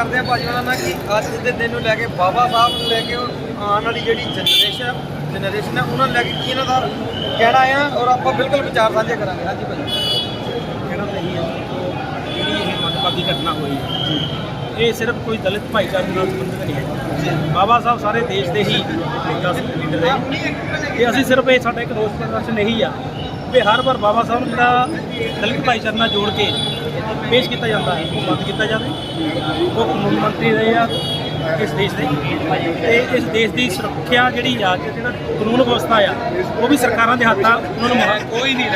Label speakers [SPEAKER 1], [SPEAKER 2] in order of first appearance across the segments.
[SPEAKER 1] ਕਰਦੇ ਹਾਂ ਭਾਜੀ ਉਹਨਾਂ ਨਾਲ ਕਿ ਅੱਜ ਦੇ ਦਿਨ ਨੂੰ ਲੈ ਕੇ ਬਾਬਾ ਸਾਹਿਬ ਨੂੰ ਲੈ ਕੇ ਆਉਣ ਵਾਲੀ ਜਿਹੜੀ ਜਨਰੇਸ਼ਨ ਜਨਰੇਸ਼ਨ ਹੈ ਉਹਨਾਂ ਨੂੰ ਲੈ ਕੇ ਕੀ ਇਹਨਾਂ ਦਾ ਕਹਿਣਾ ਆ ਔਰ ਆਪਾਂ ਬਿਲਕੁਲ ਵਿਚਾਰ ਸਾਂਝੇ ਕਰਾਂਗੇ। ਹਾਂਜੀ ਭਾਜੀ।
[SPEAKER 2] ਕਹਿਣਾ ਤਾਂ ਹੈ ਜਿਹੜੀ ਇਹ ਮੰਦਭਾਗੀ ਘਟਨਾ ਹੋਈ ਹੈ ਇਹ ਸਿਰਫ ਕੋਈ ਦਲਿਤ ਭਾਈਚਾਰੇ ਨਾਲ ਸੰਬੰਧਿਤ ਨਹੀਂ ਹੈ। ਬਾਬਾ ਸਾਹਿਬ ਸਾਰੇ ਦੇਸ਼ ਦੇ ਹੀ ਲੀਡਰ ਹੈ ਤੇ ਅਸੀਂ ਸਿਰਫ ਇਹ ਸਾਡਾ ਇੱਕ ਦੋਸਤ ਪ੍ਰਦਰਸ਼ਨ ਇਹੀ ਆ ਵੀ ਹਰ ਵਾਰ ਬਾਬਾ ਸਾਹਿਬ ਦਾ ਦਲਿਤ ਭਾਈਚਾਰੇ ਨਾਲ ਜੋੜ ਕੇ ਪੇਸ਼ ਕੀਤਾ ਜਾਂਦਾ ਹੈ ਉਹ ਬੰਦ ਕੀਤਾ ਜਾਵੇ। ਉਹ ਕਾਨੂੰਨ ਮੰਤਰੀ ਰਹੇ ਆ ਇਸ ਦੇਸ਼ ਦੇ? ਤੇ ਇਸ ਦੇਸ਼ ਦੀ ਸੁਰੱਖਿਆ ਜਿਹੜੀ ਆ ਜਿਹੜਾ ਕਾਨੂੰਨ ਵਿਵਸਥਾ ਆ ਉਹ ਵੀ ਸਰਕਾਰਾਂ ਦੇ ਹੱਥ ਉਹਨਾਂ ਨੂੰ ਕੋਈ ਨਹੀਂ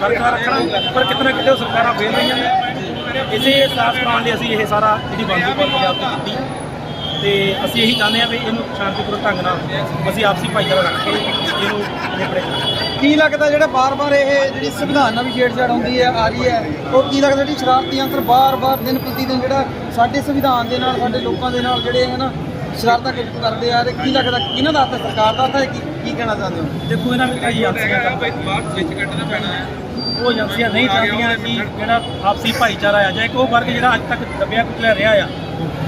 [SPEAKER 2] ਬਰਕਰਾਰ ਰੱਖਣਾ ਪਰ ਕਿਤੇ ਨਾ ਕਿਤੇ ਸਰਕਾਰਾਂ ਫੇਲ ਰਹੀਆਂ ਨੇ। ਇਸੇ ਸਾਫ਼ ਕਰਾਉਣ ਲਈ ਅਸੀਂ ਇਹ ਸਾਰਾ ਜਿਹੜੀ ਬੰਦੀ ਪੰਜਾਬ ਕੀਤੀ। ਤੇ ਅਸੀਂ ਇਹੀ ਚਾਹੁੰਦੇ ਆ ਵੀ ਇਹਨੂੰ ਸ਼ਾਂਤੀਪੂਰਨ ਢੰਗ ਨਾਲ ਅਸੀਂ ਆਪਸੀ ਭਾਈਚਾਰਾ ਰੱਖ ਕੇ ਇਹਨੂੰ ਨਿਪੜੇ
[SPEAKER 1] ਕੀ ਲੱਗਦਾ ਜਿਹੜਾ ਬਾਰ-ਬਾਰ ਇਹ ਜਿਹੜੀ ਸੰਵਿਧਾਨ ਨਾਲ ਵੀ ਛੇੜਛਾੜ ਹੁੰਦੀ ਹੈ ਆ ਰਹੀ ਹੈ ਉਹ ਕੀ ਲੱਗਦਾ ਜਿਹੜੀ ਸ਼ਰਾਰਤੀ ਅੰਸਰ ਬਾਰ-ਬਾਰ ਦਿਨ ਪ੍ਰਤੀ ਦਿਨ ਜਿਹੜਾ ਸਾਡੇ ਸੰਵਿਧਾਨ ਦੇ ਨਾਲ ਸਾਡੇ ਲੋਕਾਂ ਦੇ ਨਾਲ ਜਿਹੜੇ ਹੈ ਨਾ ਸ਼ਰਾਰਤਾਂ ਕਰ- ਕਰਦੇ ਆ ਤੇ ਕੀ ਲੱਗਦਾ ਕਿਹਨਾਂ ਦਾ ਹੱਥ ਹੈ? ਸਰਕਾਰ ਦਾ ਹੱਥ ਹੈ ਕੀ ਕੀ ਕਹਿਣਾ ਚਾਹੁੰਦੇ ਹੋ?
[SPEAKER 2] ਦੇਖੋ ਇਹਨਾਂ ਵਿੱਚ ਕਈ ਦਾ ਬਾਅਦ ਵਿੱਚ ਕੱਢਣਾ ਪੈਣਾ ਹੈ। ਉਹ ਏਜੰਸੀਆਂ ਨਹੀਂ ਚਾਹੁੰਦੀਆਂ ਕਿ ਜਿਹੜਾ ਆਪਸੀ ਭਾਈਚਾਰਾ ਆ ਜਾਏ ਕਿ ਉਹ ਵਰਗ ਜਿਹੜਾ ਅੱਜ ਤੱਕ ਦਬਿਆ ਕੁਚਲਿਆ ਰਿਹਾ ਆ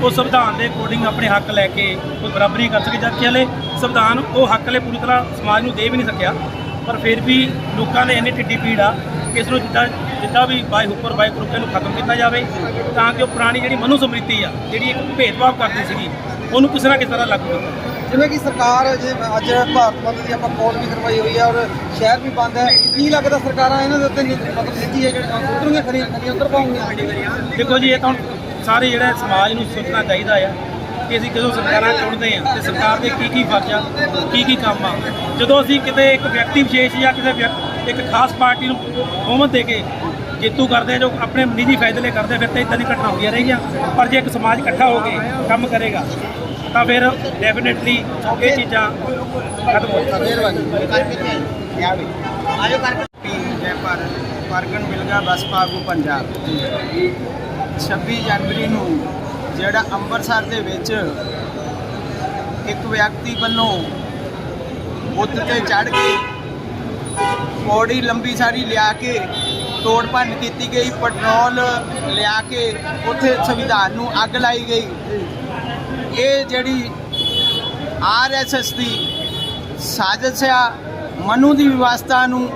[SPEAKER 2] ਉਹ ਸੰਵਿਧਾਨ ਦੇ ਅਕੋਰਡਿੰਗ ਆਪਣੇ ਹੱਕ ਲੈ ਕੇ ਕੋਈ ਬਰਾਬਰੀ ਕਰ ਸਕੇ ਜਦ ਕਿ ਹਲੇ ਸੰਵਿਧਾਨ ਉਹ ਹੱਕ ਹਲੇ ਪੂਰੀ ਤਰ੍ਹਾਂ ਸਮਾਜ ਨੂੰ ਦੇ ਵੀ ਨਹੀਂ ਸਕਿਆ ਪਰ ਫਿਰ ਵੀ ਲੋਕਾਂ ਨੇ ਇੰਨੀ ਢਿੱਡੀ ਪੀੜ ਆ ਕਿ ਇਸ ਨੂੰ ਜਿੱਦਾਂ ਜਿੱਦਾਂ ਵੀ ਬਾਈ ਹੁਕਰ ਬਾਈ ਗਰੁੱਪ ਨੂੰ ਖਤਮ ਕੀਤਾ ਜਾਵੇ ਤਾਂ ਕਿ ਉਹ ਪੁਰਾਣੀ ਜਿਹੜੀ ਮਨੂ ਸਮ੍ਰਿਤੀ ਆ ਜਿਹੜੀ ਇੱਕ ਭੇਦਭਾਵ ਕਰਦੀ ਸੀਗੀ ਉਹਨੂੰ ਕਿਸੇ ਨਾ ਕਿਸੇ ਤਰ੍ਹਾਂ ਲਾਗੂ ਕੀਤਾ ਜਾਵੇ।
[SPEAKER 1] ਜਿਵੇਂ ਕਿ ਸਰਕਾਰ ਜੇ ਅੱਜ ਭਾਰਤ ਬੰਦ ਦੀ ਆਪਾਂ ਕਾਲ ਵੀ ਕਰਵਾਈ ਹੋਈ ਹੈ ਔਰ ਸ਼ਹਿਰ ਵੀ ਬੰਦ ਹੈ ਕੀ ਲੱਗਦਾ ਸਰਕਾਰਾਂ ਇਹਨਾਂ ਦੇ ਉੱਤੇ ਮਤਲਬ ਨਿੱਜੀ ਹੈ ਜਿਹੜੇ ਉਤਰੂਗੇ ਖਰੀ ਖਰੀ ਉਤਰ ਪਾਉਂਗੇ
[SPEAKER 2] ਦੇਖੋ ਜੀ ਇਹ ਤਾਂ ਸਾਰੇ ਜਿਹੜਾ ਸਮਾਜ ਨੂੰ ਸੋਚਣਾ ਚਾਹੀਦਾ ਆ ਕਿ ਅਸੀਂ ਜਦੋਂ ਸਰਕਾਰਾਂ ਚੁਣਦੇ ਆ ਤੇ ਸਰਕਾਰ ਦੇ ਕੀ ਕੀ ਫਰਜ਼ ਆ ਕੀ ਕੀ ਕੰਮ। ਆ ਜਦੋਂ ਅਸੀਂ ਕਿਤੇ ਇੱਕ ਵਿਅਕਤੀ ਵਿਸ਼ੇਸ਼ ਜਾਂ ਕਿਸੇ ਵਿਅਕ- ਇੱਕ ਖਾਸ ਪਾਰਟੀ ਨੂੰ ਬਹੁਮਤ ਦੇ ਕੇ ਜੇਤੂ ਕਰਦੇ ਆ ਜੋ ਆਪਣੇ ਨਿੱਜੀ ਫਾਇਦੇ ਲਈ ਕਰਦੇ ਫਿਰ ਤਾਂ ਇਦਾਂ ਦੀ ਘਟਨਾ ਹੁੰਦੀਆਂ ਰਹੀਆਂ। ਪਰ ਜੇ ਇੱਕ ਸਮਾਜ ਇਕੱਠਾ ਹੋ ਕੇ ਕੰਮ ਕਰੇਗਾ ਤਾਂ ਫਿਰ ਡੈਫੀਨਿਟਲੀ ਇਹ ਚੀਜ਼ਾਂ ਖਤਮ ਹੋ ਜਾਣਗੀਆਂ।
[SPEAKER 3] ਜੈ ਭਾਰਤ ਪਰਗਣ ਮਿਲਗਾ ਬਸਪਾ ਆਗੂ ਪੰਜਾਬ। 26 ਜਨਵਰੀ ਨੂੰ ਜਿਹੜਾ ਅੰਮ੍ਰਿਤਸਰ ਦੇ ਵਿੱਚ ਇੱਕ ਵਿਅਕਤੀ ਵੱਲੋਂ ਬੁੱਤ ਤੇ ਚੜ ਕੇ ਪੌੜੀ ਲੰਬੀ ਸਾਰੀ ਲਿਆ ਕੇ ਤੋੜ ਭੰਨ ਕੀਤੀ ਗਈ, ਪੈਟਰੋਲ ਲਿਆ ਕੇ ਉੱਥੇ ਸੰਵਿਧਾਨ ਨੂੰ ਅੱਗ ਲਾਈ ਗਈ। ਇਹ ਜਿਹੜੀ ਆਰਐਸਐਸ ਦੀ ਸਾਜ਼ਿਸ਼ ਆ, ਮਨੂ ਦੀ ਵਿਵਸਥਾ ਨੂੰ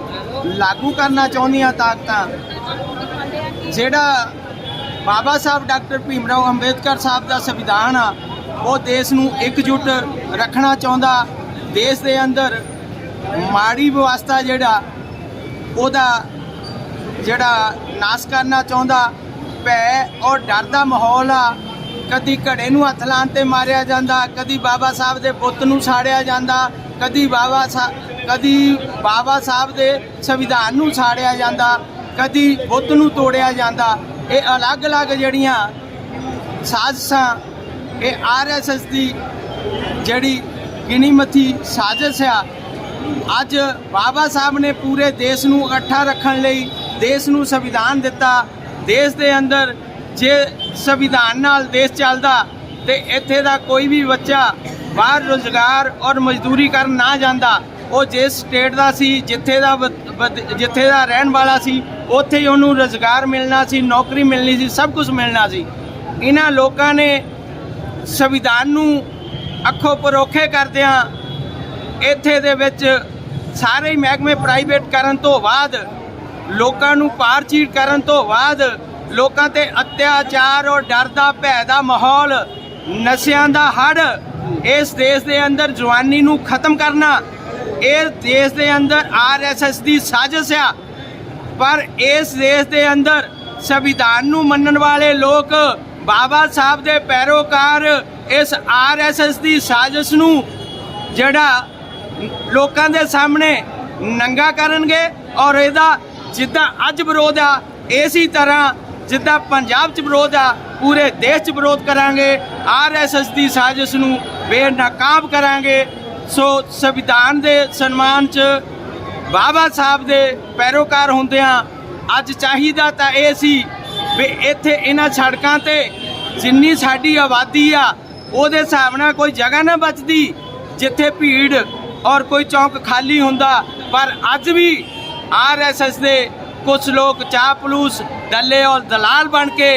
[SPEAKER 3] ਲਾਗੂ ਕਰਨਾ ਚਾਹੁੰਦੀਆਂ ਤਾਕਤਾਂ, ਜਿਹੜਾ ਬਾਬਾ ਸਾਹਿਬ ਡਾਕਟਰ ਭੀਮਰਾਓ ਅੰਬੇਦਕਰ ਸਾਹਿਬ ਦਾ ਸੰਵਿਧਾਨ ਆ, ਉਹ ਦੇਸ਼ ਨੂੰ ਇਕਜੁੱਟ ਰੱਖਣਾ ਚਾਹੁੰਦਾ, ਦੇਸ਼ ਦੇ ਅੰਦਰ ਮਾੜੀ ਵਿਵਸਥਾ ਜਿਹੜਾ, ਉਹਦਾ ਜਿਹੜਾ ਨਾਸ ਕਰਨਾ ਚਾਹੁੰਦਾ, ਭੈ ਔਰ ਡਰ ਦਾ ਮਾਹੌਲ ਆ। ਕਦੀ ਘੜੇ ਨੂੰ ਹੱਥ ਲਾਉਣ ਤੇ ਮਾਰਿਆ ਜਾਂਦਾ, ਕਦੀ ਬਾਬਾ ਸਾਹਿਬ ਦੇ ਬੁੱਤ ਨੂੰ ਸਾੜਿਆ ਜਾਂਦਾ, ਕਦੀ ਬਾਬਾ ਸਾਹਿਬ ਕਦੀ ਬਾਬਾ ਸਾਹਿਬ ਦੇ ਸੰਵਿਧਾਨ ਨੂੰ ਸਾੜਿਆ ਜਾਂਦਾ, ਕਦੀ ਬੁੱਤ ਨੂੰ ਤੋੜਿਆ ਜਾਂਦਾ। ਇਹ ਅਲੱਗ-ਅਲੱਗ ਜਿਹੜੀਆਂ ਸਾਜ਼ਸ਼ਾਂ, ਇਹ ਆਰਐਸਐਸ ਦੀ ਜਿਹੜੀ ਗਿਣੀ ਮੱਥੀ ਸਾਜ਼ਿਸ਼ ਆ, ਅੱਜ ਬਾਬਾ ਸਾਹਿਬ ਨੇ ਪੂਰੇ ਦੇਸ਼ ਨੂੰ ਇਕੱਠਾ ਰੱਖਣ ਲਈ, ਦੇਸ਼ ਨੂੰ ਸੰਵਿਧਾਨ ਦਿੱਤਾ, ਦੇਸ਼ ਦੇ ਅੰਦਰ ਜੇ ਸੰਵਿਧਾਨ ਨਾਲ ਦੇਸ਼ ਚੱਲਦਾ, ਤੇ ਇੱਥੇ ਦਾ ਕੋਈ ਵੀ ਬੱਚਾ ਬਾਹਰ ਰੋਜ਼ਗਾਰ ਔਰ ਮਜ਼ਦੂਰੀ ਕਰਨ ਨਾ ਜਾਂਦਾ। ਉਹ ਜਿਸ ਸਟੇਟ ਦਾ ਸੀ, ਜਿੱਥੇ ਦਾ ਵ- ਜਿੱਥੇ ਦਾ ਰਹਿਣ ਵਾਲਾ ਸੀ ਉੱਥੇ ਹੀ ਉਹਨੂੰ ਰੋਜ਼ਗਾਰ ਮਿਲਣਾ ਸੀ, ਨੌਕਰੀ ਮਿਲਣੀ ਸੀ, ਸਭ ਕੁਝ ਮਿਲਣਾ ਸੀ। ਇਹਨਾਂ ਲੋਕਾਂ ਨੇ ਸੰਵਿਧਾਨ ਨੂੰ ਅੱਖੋਂ ਪਰੋਖੇ ਕਰਦਿਆਂ ਇੱਥੇ ਦੇ ਵਿੱਚ ਸਾਰੇ ਮਹਿਕਮੇ ਪ੍ਰਾਈਵੇਟ ਕਰਨ ਤੋਂ ਬਾਅਦ, ਲੋਕਾਂ ਨੂੰ ਪਾਰਚੀਟ ਕਰਨ ਤੋਂ ਬਾਅਦ, ਲੋਕਾਂ ਤੇ ਅਤਿਆਚਾਰ ਔਰ ਡਰ ਦਾ ਭੈ ਦਾ ਮਾਹੌਲ, ਨਸ਼ਿਆਂ ਦਾ ਹੜ ਇਸ ਦੇਸ਼ ਦੇ ਅੰਦਰ ਜਵਾਨੀ ਨੂੰ ਖਤਮ ਕਰਨਾ, ਇਹ ਦੇਸ਼ ਦੇ ਅੰਦਰ ਆਰਐਸਐਸ ਦੀ ਸਾਜ਼ਿਸ਼ ਆ। ਪਰ ਇਸ ਦੇਸ਼ ਦੇ ਅੰਦਰ ਸੰਵਿਧਾਨ ਨੂੰ ਮੰਨਣ ਵਾਲੇ ਲੋਕ ਬਾਬਾ ਸਾਹਿਬ ਦੇ ਪੈਰੋਕਾਰ ਇਸ ਆਰਐਸਐਸ ਦੀ ਸਾਜ਼ਿਸ਼ ਨੂੰ ਜਿਹੜਾ ਲੋਕਾਂ ਦੇ ਸਾਹਮਣੇ ਨੰਗਾ ਕਰਨਗੇ ਔਰ ਇਹਦਾ ਜਿੱਦਾਂ ਅੱਜ ਵਿਰੋਧ ਆ, ਇਸੇ ਤਰ੍ਹਾਂ ਜਿੱਦਾਂ ਪੰਜਾਬ 'ਚ ਵਿਰੋਧ ਆ, ਪੂਰੇ ਦੇਸ਼ 'ਚ ਵਿਰੋਧ ਕਰਾਂਗੇ ਆਰਐਸਐਸ ਦੀ ਸਾਜ਼ਿਸ਼ ਨੂੰ ਬੇਨਕਾਬ ਕਰਾਂਗੇ। ਸੋ ਸੰਵਿਧਾਨ ਦੇ ਸਨਮਾਨ 'ਚ ਬਾਬਾ ਸਾਹਿਬ ਦੇ ਪੈਰੋਕਾਰ ਹੁੰਦਿਆਂ ਅੱਜ ਚਾਹੀਦਾ ਤਾਂ ਇਹ ਸੀ ਵੀ ਇੱਥੇ ਇਹਨਾਂ ਸੜਕਾਂ ਤੇ ਜਿੰਨੀ ਸਾਡੀ ਆਬਾਦੀ ਆ, ਉਹਦੇ ਹਿਸਾਬ ਨਾਲ ਕੋਈ ਜਗ੍ਹਾ ਨਾ ਬਚਦੀ, ਜਿੱਥੇ ਭੀੜ ਔਰ ਕੋਈ ਚੌਂਕ ਖਾਲੀ ਹੁੰਦਾ। ਪਰ ਅੱਜ ਵੀ ਆਰਐਸਐਸ ਦੇ ਕੁਝ ਲੋਕ ਚਾਹ ਪਲੂਸ ਦੱਲੇ ਔਰ ਦਲਾਲ ਬਣ ਕੇ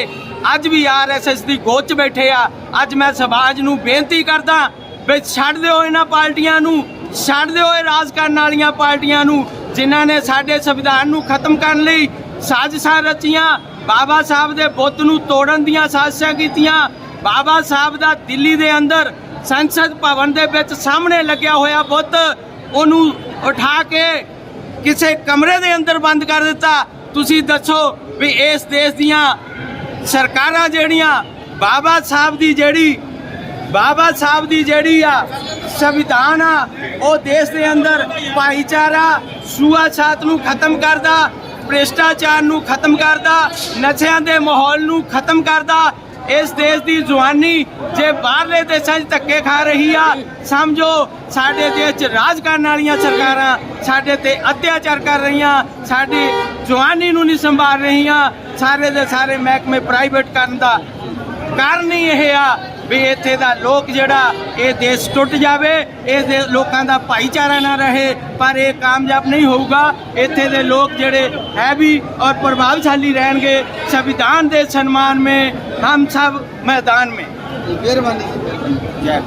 [SPEAKER 3] ਅੱਜ ਵੀ ਆਰਐਸਐਸ ਦੀ ਗੋਚ 'ਚ ਬੈਠੇ ਆ। ਅੱਜ ਮੈਂ ਸਮਾਜ ਨੂੰ ਬੇਨਤੀ ਕਰਦਾ ਵੀ ਛੱਡ ਦਿਓ ਇਹਨਾਂ ਪਾਰਟੀਆਂ ਨੂੰ। ਛੱਡ ਦਿਓ ਇਹ ਰਾਜ ਕਰਨ ਵਾਲੀਆਂ ਪਾਰਟੀਆਂ ਨੂੰ, ਜਿਨ੍ਹਾਂ ਨੇ ਸਾਡੇ ਸੰਵਿਧਾਨ ਨੂੰ ਖਤਮ ਕਰਨ ਲਈ ਸਾਜ਼ਿਸ਼ਾਂ ਰਚੀਆਂ। ਬਾਬਾ ਸਾਹਿਬ ਦੇ ਬੁੱਤ ਨੂੰ ਤੋੜਨ ਦੀਆਂ ਸਾਜ਼ਿਸ਼ਾਂ ਕੀਤੀਆਂ। ਬਾਬਾ ਸਾਹਿਬ ਦਾ ਦਿੱਲੀ ਦੇ ਅੰਦਰ ਸੰਸਦ ਭਵਨ ਦੇ ਵਿੱਚ ਸਾਹਮਣੇ ਲੱਗਿਆ ਹੋਇਆ ਬੁੱਤ, ਉਹਨੂੰ ਉਠਾ ਕੇ ਕਿਸੇ ਕਮਰੇ ਦੇ ਅੰਦਰ ਬੰਦ ਕਰ ਦਿੱਤਾ। ਤੁਸੀਂ ਦੱਸੋ ਵੀ ਇਸ ਦੇਸ਼ ਦੀਆਂ ਸਰਕਾਰਾਂ ਜਿਹੜੀਆਂ, ਬਾਬਾ ਸਾਹਿਬ ਦੀ ਜਿਹੜੀ ਬਾਬਾ ਸਾਹਿਬ ਦੀ ਜਿਹੜੀ ਆ ਸੰਵਿਧਾਨ ਆ, ਉਹ ਦੇਸ਼ ਦੇ ਅੰਦਰ ਭਾਈਚਾਰਾ ਸੂਆਛਾਤ ਨੂੰ ਖਤਮ ਕਰਦਾ, ਭ੍ਰਿਸ਼ਟਾਚਾਰ ਨੂੰ ਖਤਮ ਕਰਦਾ, ਨਸ਼ਿਆਂ ਦੇ ਮਾਹੌਲ ਨੂੰ ਖਤਮ ਕਰਦਾ, ਇਸ ਦੇਸ਼ ਦੀ ਜਵਾਨੀ ਜੇ ਬਾਹਰਲੇ ਦੇਸ਼ਾਂ 'ਚ ਧੱਕੇ ਖਾ ਰਹੀ ਆ, ਸਮਝੋ ਸਾਡੇ ਦੇਸ਼ 'ਚ ਰਾਜ ਕਰਨ ਵਾਲੀਆਂ ਸਰਕਾਰਾਂ ਸਾਡੇ ਤੇ ਅਤਿਆਚਾਰ ਕਰ ਰਹੀਆਂ, ਸਾਡੀ ਜਵਾਨੀ ਨੂੰ ਨਹੀਂ ਸੰਭਾਲ ਰਹੀਆਂ, ਸਾਰੇ ਦੇ ਸਾਰੇ ਮਹਿਕਮੇ ਪ੍ਰਾਈਵੇਟ ਕਰਨ ਦਾ ਕਾਰਨ ਹੀ ਇਹ ਆ ਵੀ ਇੱਥੇ ਦਾ ਲੋਕ ਜਿਹੜਾ ਇਹ ਦੇਸ਼ ਟੁੱਟ ਜਾਵੇ, ਇਹ ਦੇ ਲੋਕਾਂ ਦਾ ਭਾਈਚਾਰਾ ਨਾ ਰਹੇ, ਪਰ ਇਹ ਕਾਮਯਾਬ ਨਹੀਂ ਹੋਊਗਾ। ਇੱਥੇ ਦੇ ਲੋਕ ਜਿਹੜੇ ਹੈ ਵੀ ਔਰ ਪ੍ਰਭਾਵਸ਼ਾਲੀ ਰਹਿਣਗੇ, ਸੰਵਿਧਾਨ ਦੇ ਸਨਮਾਨ ਮੇ, ਹਮ ਸਭ ਮੈਦਾਨ ਮੇ।
[SPEAKER 1] ਮਿਹਰਬਾਨੀ